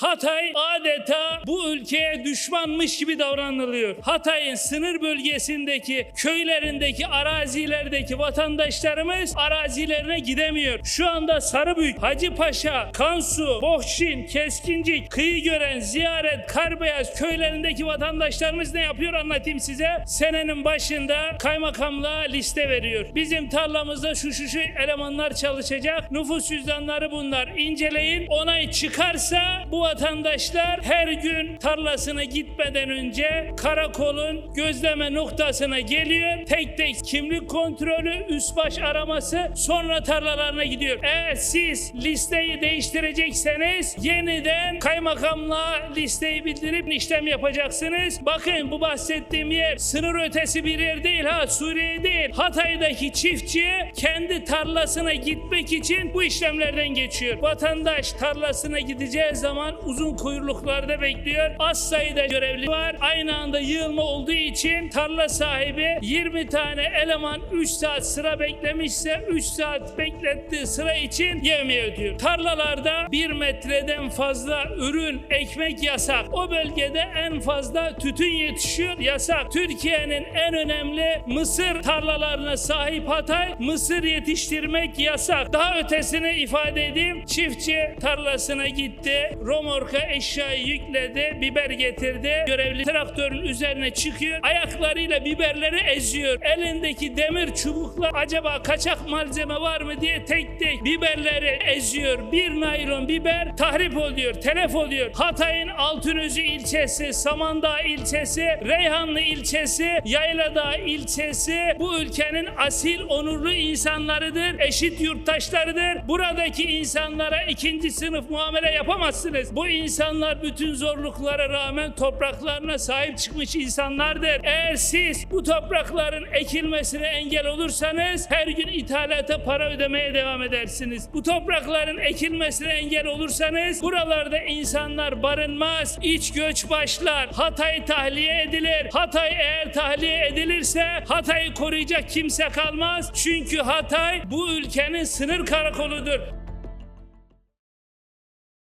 Hatay adeta bu ülkeye düşmanmış gibi davranılıyor. Hatay'ın sınır bölgesindeki köylerindeki arazilerdeki vatandaşlarımız arazilerine gidemiyor. Şu anda Sarıbük, Hacıpaşa, Kansu, Bohşin, Keskincik, Kıyıgören, Ziyaret, Karbeyaz köylerindeki vatandaşlarımız ne yapıyor anlatayım size. Senenin başında kaymakamlığa liste veriyor. Bizim tarlamızda şu şu şu elemanlar çalışacak. Nüfus cüzdanları bunlar. İnceleyin. Onay çıkarsa bu vatandaşlar her gün tarlasına gitmeden önce karakolun gözleme noktasına geliyor. Tek tek kimlik kontrolü, üst baş araması sonra tarlalarına gidiyor. Eğer siz listeyi değiştirecekseniz yeniden kaymakamlığa listeyi bildirip işlem yapacaksınız. Bakın bu bahsettiğim yer sınır ötesi bir yer değil ha Suriye değil. Hatay'daki çiftçi kendi tarlasına gitmek için bu işlemlerden geçiyor. Vatandaş tarlasına gideceği zaman uzun kuyruklarda bekliyor. Az sayıda görevli var. Aynı anda yığılma olduğu için tarla sahibi 20 tane eleman 3 saat sıra beklemişse 3 saat beklettiği sıra için yemeği ödüyor. Tarlalarda 1 metreden fazla ürün, ekmek yasak. O bölgede en fazla tütün yetişiyor yasak. Türkiye'nin en önemli mısır tarlalarına sahip Hatay mısır yetiştirmek yasak. Daha ötesini ifade edeyim. Çiftçi tarlasına gitti. Romorka eşyayı yükledi. Biber getirdi. Görevli traktörün üzerine çıkıyor. Ayaklarıyla biberleri eziyor. Elindeki demir çubukla acaba kaçak malzeme var mı diye tek tek biberleri eziyor. Bir naylon biber tahrip oluyor. Telef oluyor. Hatay'ın Altınözü ilçesi, Samandağ ilçesi, Reyhanlı ilçesi, Yayladağ ilçesi bu ülkenin asil onurlu insanlarıdır. Eşit yurttaşlarıdır. Buradaki insanlara ikinci sınıf muamele yapamazsınız. Bu insanlar bütün zorluklara rağmen topraklarına sahip çıkmış insanlardır. Eğer siz bu toprakların ekilmesine engel olursanız her gün ithalata para ödemeye devam edersiniz. Bu toprakların ekilmesine engel olursanız buralarda insanlar barınmaz, iç göç başlar. Hatay tahliye edilir. Hatay eğer tahliye edilirse Hatay'ı koruyacak kimse kalmaz. Çünkü Hatay bu ülkenin sınır karakoludur.